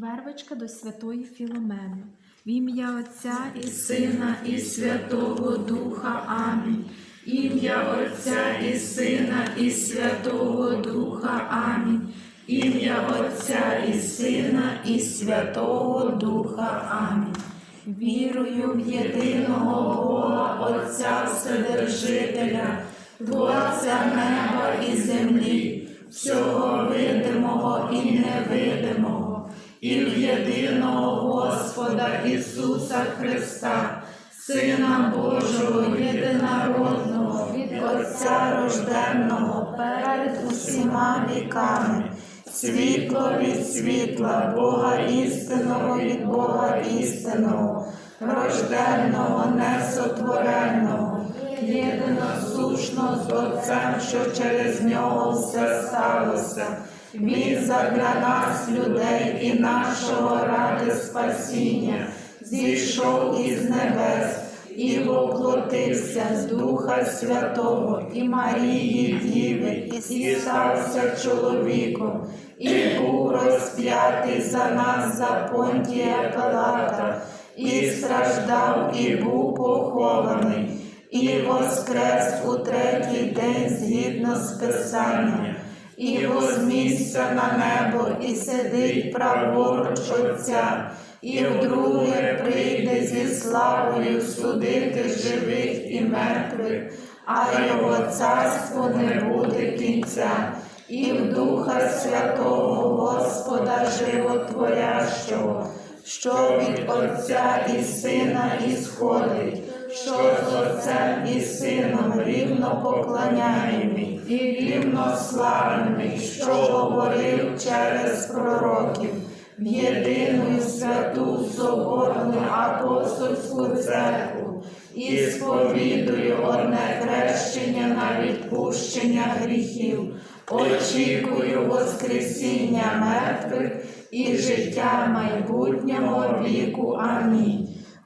Вервичка до святої Філомени. В ім'я Отця і і Сина, і Святого Духа. Амінь. Ім'я Отця і Сина, і Святого Духа. Амінь. Ім'я Отця і Сина, і Святого Духа. Амінь. Вірую в єдиного Бога, Отця Вседержителя, Творця неба і землі, всього видимого і невидимого, і в єдиного Господа Ісуса Христа, Сина Божого, єдинородного, від Отця рожденного, перед усіма віками, світло від світла, Бога істинного від Бога істинного, рожденного, несотвореного, єдиносушно з Отцем, що через нього все сталося. Він задля нас, людей і нашого ради спасіння, зійшов із небес і воплотився з Духа Святого і Марії Діви, і стався чоловіком, і був розп'ятий за нас за понтія Пилата, і страждав, і був похований, і воскрес у третій день згідно з Писанням і вознісся на небо, і сидить праворуч Отця, і вдруге прийде зі славою судити живих і мертвих, а його царство не буде кінця, і в Духа Святого Господа Животворящого, що від Отця і Сина ісходить, що з Отцем і Сином рівно поклоняємий і рівно славимий, що говорив через пророків, в єдину святу соборну апостольську церкву і сповідую одне хрещення на відпущення гріхів, очікую Воскресіння мертвих і життя майбутнього віку. Амінь.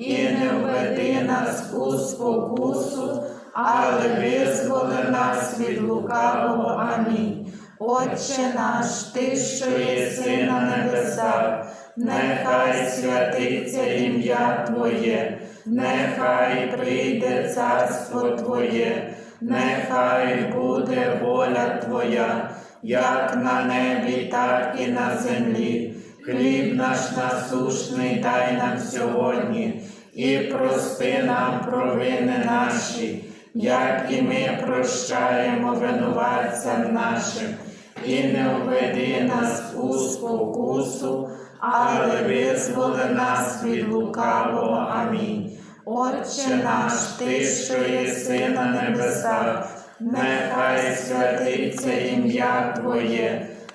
і не введи нас у спокусу, але визволи нас від лукавого. Амінь. Отче наш, Ти, що єси на небесах, нехай святиться ім'я Твоє, нехай прийде царство Твоє, нехай буде воля Твоя, як на небі, так і на землі. Хліб наш насушний дай нам сьогодні, і прости нам провини наші, як і ми прощаємо винуватцям нашим, і не введи нас у спокусу, але визволи нас від лукавого. Амінь. Отче наш, Ти, що єси на небесах, нехай святиться ім'я Твоє,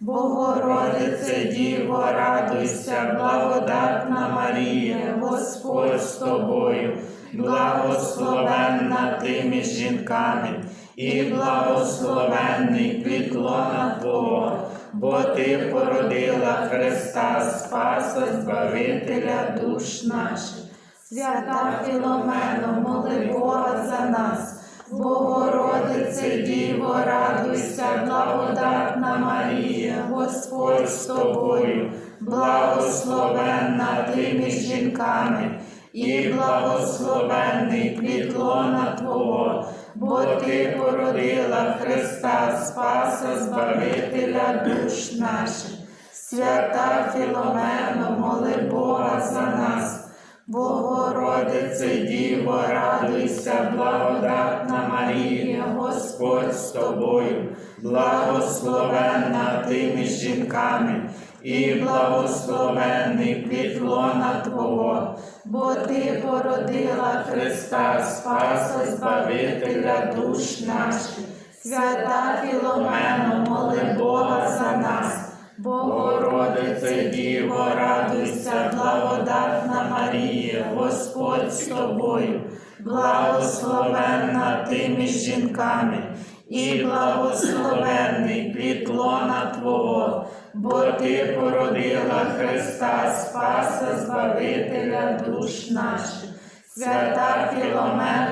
Богородице Діво, радуйся, благодатна Марія, Господь з тобою, благословенна ти між жінками, і благословенний підлона Твого, бо Ти породила Христа, Спаса, Збавителя душ наших. Свята Філомено, моли Бога за нас. Богородице Діво, радуйся, благодатна Марія, Господь з тобою, благословенна ти між жінками, і благословенний плітлона Твого, бо Ти породила Христа, Спаса, Збавителя душ наших. Свята Філомено, моли Бога за нас. Богородице Діво, радуйся, благодатна Марія, Господь з тобою, благословенна ти між жінками, і благословенний плід лона Твого, бо Ти породила Христа, Спаса, Збавителя душ наших. Свята Філомено, моли Бога за нас. Богородице Діво, радуйся, Господь з тобою, благословенна ти між жінками, і благословенний плітлона Твого, бо ти породила Христа, Спаса, Збавителя душ наших. Свята Філомено,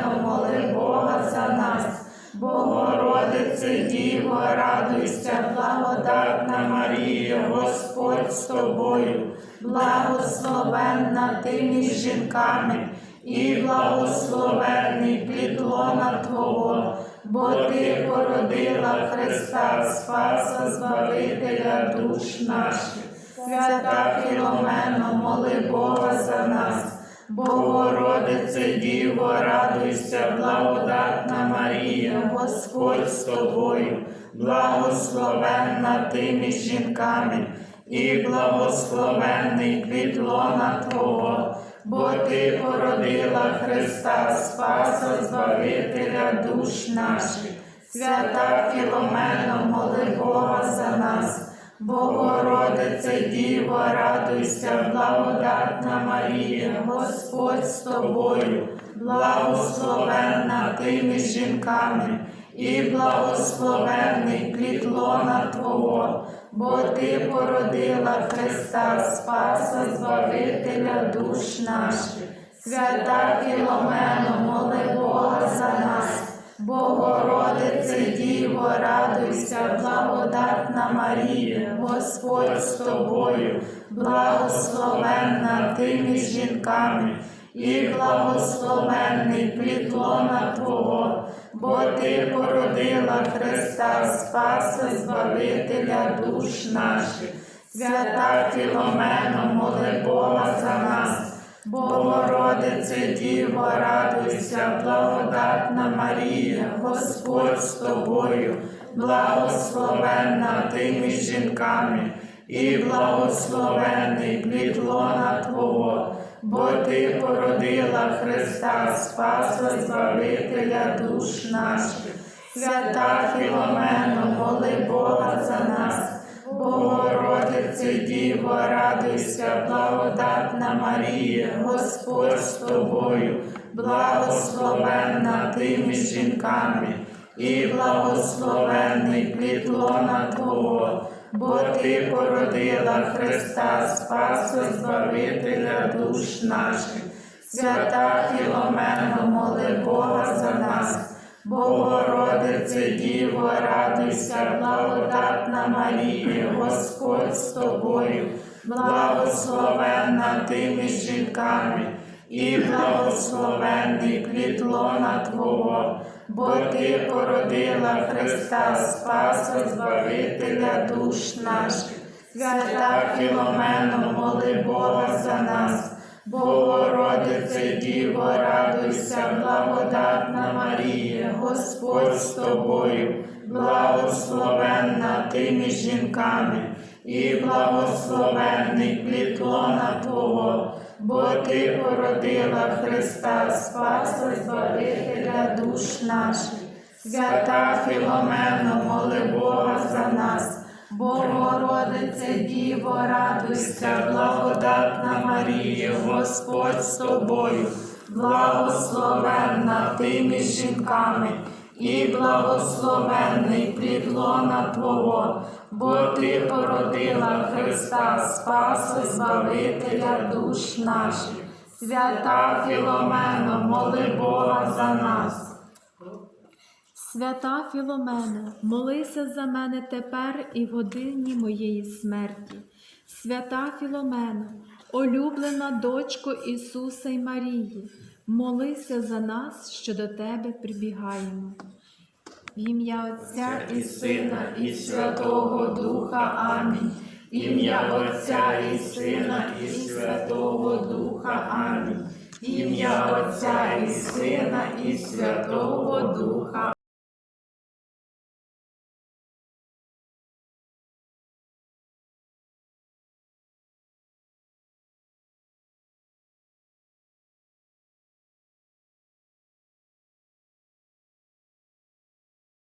Діво, радуйся, благодатна Марія, Господь з тобою, благословенна ти між жінками, і благословенний плідлона Твого, бо ти породила Христа, Спаса, Збавителя душ наших. Свята Філомено, моли Бога за нас. Богородице Діво, радуйся, благодатна Марія, Господь з тобою, благословенна ти між жінками, і благословенний плід лона Твого, бо ти породила Христа, Спаса, Збавителя душ наших. Свята Філомено, моли Бога за нас. Богородице Діво, радуйся, благодатна Марія, Господь з тобою, благословенна ти між жінками, і благословенний плід Твого, бо ти породила Христа, Спаса, Збавителя душ наших. Свята Філомено, моли Бога за нас. Богородице Марія, Господь з тобою, благословенна ти між жінками, і благословенний плідлона Твого, бо ти породила Христа, Спаса, Збавителя душ наших. Свята Філомено, моли Бога за нас. Богородице Діво, радуйся, благодатна Марія, Господь з тобою, благословенна ти між жінками, і благословенний плід лона Твого, бо ти породила Христа, Спаса, Збавителя душ наших. Свята Філомено, моли Бога за нас. Богородице Діво, радуйся, благодатна Марія, Господь з тобою, благословенна ти між жінками, і благословенний плід лона Твого, бо ти породила Христа, Спаса, Збавителя душ наших. Свята Філомено, моли Бога за нас. Богородице Діво, радуйся, благодатна Марія, Господь з тобою, благословенна ти між жінками, і благословенний плід лона Твого, бо ти породила Христа, Спаса, Збавителя душ наших. Свята Філомено, моли Бога за нас. Богородице Діво, радуйся, благодатна Марія, Господь з тобою, благословенна ти між жінками, і благословенний плід лона Твого, бо ти породила Христа, Спаса, Збавителя душ наших. Свята Філомено, моли Бога за нас. Богородице Діво, радуйся, благодатна Марія, Господь з тобою, благословенна ти жінками, і благословенний плід лона Твого, бо ти породила Христа, Спаса, Збавителя душ наших. Свята Філомено, моли Бога за нас. Свята Філомена, молися за мене тепер і в годині моєї смерті. Свята Філомена, улюблена дочко Ісуса й Марії, молися за нас, що до Тебе прибігаємо. В ім'я Отця і Сина, і Святого Духа. Амінь. ім'я Отця і Сина, і Святого Духа. Амінь. Ім'я Отця і Сина, і Святого Духа.